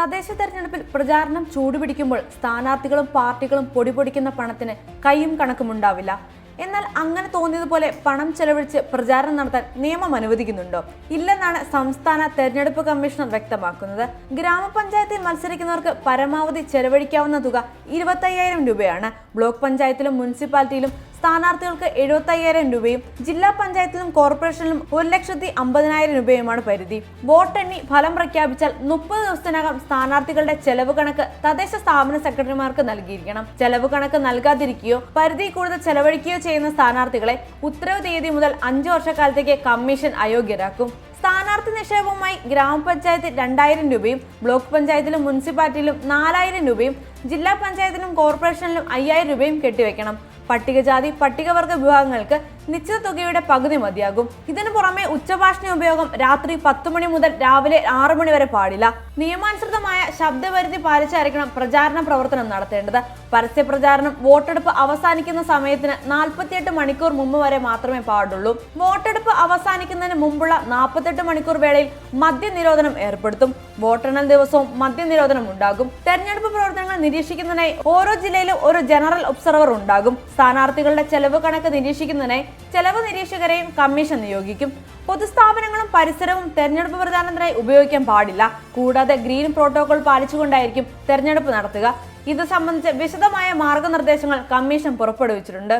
തദ്ദേശ തെരഞ്ഞെടുപ്പിൽ പ്രചാരണം ചൂടുപിടിക്കുമ്പോൾ സ്ഥാനാർത്ഥികളും പാർട്ടികളും പൊടിപൊടിക്കുന്ന പണത്തിന് കൈയും കണക്കുമുണ്ടാവില്ല എന്നാൽ അങ്ങനെ തോന്നിയതുപോലെ പണം ചെലവഴിച്ച് പ്രചാരണം നടത്താൻ നിയമം അനുവദിക്കുന്നുണ്ടോ? ഇല്ലെന്നാണ് സംസ്ഥാന തെരഞ്ഞെടുപ്പ് കമ്മീഷണർ വ്യക്തമാക്കുന്നത്. ഗ്രാമപഞ്ചായത്തിൽ മത്സരിക്കുന്നവർക്ക് പരമാവധി ചെലവഴിക്കാവുന്ന തുക ഇരുപത്തയ്യായിരം രൂപയാണ്. ബ്ലോക്ക് പഞ്ചായത്തിലും മുനിസിപ്പാലിറ്റിയിലും സ്ഥാനാർത്ഥികൾക്ക് എഴുപത്തയ്യായിരം രൂപയും ജില്ലാ പഞ്ചായത്തിലും കോർപ്പറേഷനിലും ഒരു ലക്ഷത്തി അമ്പതിനായിരം രൂപയുമാണ് പരിധി. വോട്ടെണ്ണി ഫലം പ്രഖ്യാപിച്ചാൽ മുപ്പത് ദിവസത്തിനകം സ്ഥാനാർത്ഥികളുടെ ചെലവ് കണക്ക് തദ്ദേശ സ്ഥാപന സെക്രട്ടറിമാർക്ക് നൽകിയിരിക്കണം. ചെലവ് കണക്ക് നൽകാതിരിക്കുകയോ പരിധി കൂടുതൽ ചെലവഴിക്കുകയോ ചെയ്യുന്ന സ്ഥാനാർത്ഥികളെ ഉത്തരവ് തീയതി മുതൽ അഞ്ചു വർഷക്കാലത്തേക്ക് കമ്മീഷൻ അയോഗ്യരാക്കും. സ്ഥാനാർത്ഥി നിക്ഷേപവുമായി ഗ്രാമപഞ്ചായത്തിൽ രണ്ടായിരം രൂപയും ബ്ലോക്ക് പഞ്ചായത്തിലും മുനിസിപ്പാലിറ്റിയിലും നാലായിരം രൂപയും ജില്ലാ പഞ്ചായത്തിലും കോർപ്പറേഷനിലും അയ്യായിരം രൂപയും കെട്ടിവെക്കണം. പട്ടികജാതി പട്ടികവർഗ വിഭാഗങ്ങൾക്ക് നിശ്ചിത തുകയുടെ പകുതി മതിയാകും. ഇതിനു പുറമെ ഉച്ചഭാഷണ ഉപയോഗം രാത്രി പത്ത് മണി മുതൽ രാവിലെ ആറു മണി വരെ പാടില്ല. നിയമാനുസൃതമായ ശബ്ദപരിധി പാലിച്ചായിരിക്കണം പ്രചാരണ പ്രവർത്തനം നടത്തേണ്ടത്. പരസ്യ പ്രചാരണം വോട്ടെടുപ്പ് അവസാനിക്കുന്ന സമയത്തിന് നാൽപ്പത്തിയെട്ട് മണിക്കൂർ മുമ്പ് വരെ മാത്രമേ പാടുള്ളൂ. വോട്ടെടുപ്പ് അവസാനിക്കുന്നതിന് മുമ്പുള്ള നാൽപ്പത്തെട്ട് മണിക്കൂർ വേളയിൽ മദ്യനിരോധനം ഏർപ്പെടുത്തും. വോട്ടെണ്ണൽ ദിവസവും മദ്യനിരോധനം ഉണ്ടാകും. തെരഞ്ഞെടുപ്പ് പ്രവർത്തനങ്ങൾ നിരീക്ഷിക്കുന്നതിനായി ഓരോ ജില്ലയിലും ഒരു ജനറൽ ഒബ്സർവർ ഉണ്ടാകും. സ്ഥാനാർത്ഥികളുടെ ചെലവ് കണക്ക് നിരീക്ഷിക്കുന്നതിനായി ചെലവ് നിരീക്ഷകരെയും കമ്മീഷൻ നിയോഗിക്കും. പൊതുസ്ഥാപനങ്ങളും പരിസരവും തെരഞ്ഞെടുപ്പ് പ്രചാരണത്തിനായി ഉപയോഗിക്കാൻ പാടില്ല. കൂടാതെ ഗ്രീൻ പ്രോട്ടോകോൾ പാലിച്ചുകൊണ്ടായിരിക്കും തെരഞ്ഞെടുപ്പ് നടത്തുക. ഇത് സംബന്ധിച്ച് വിശദമായ മാർഗനിർദ്ദേശങ്ങൾ കമ്മീഷൻ പുറപ്പെടുവിച്ചിട്ടുണ്ട്.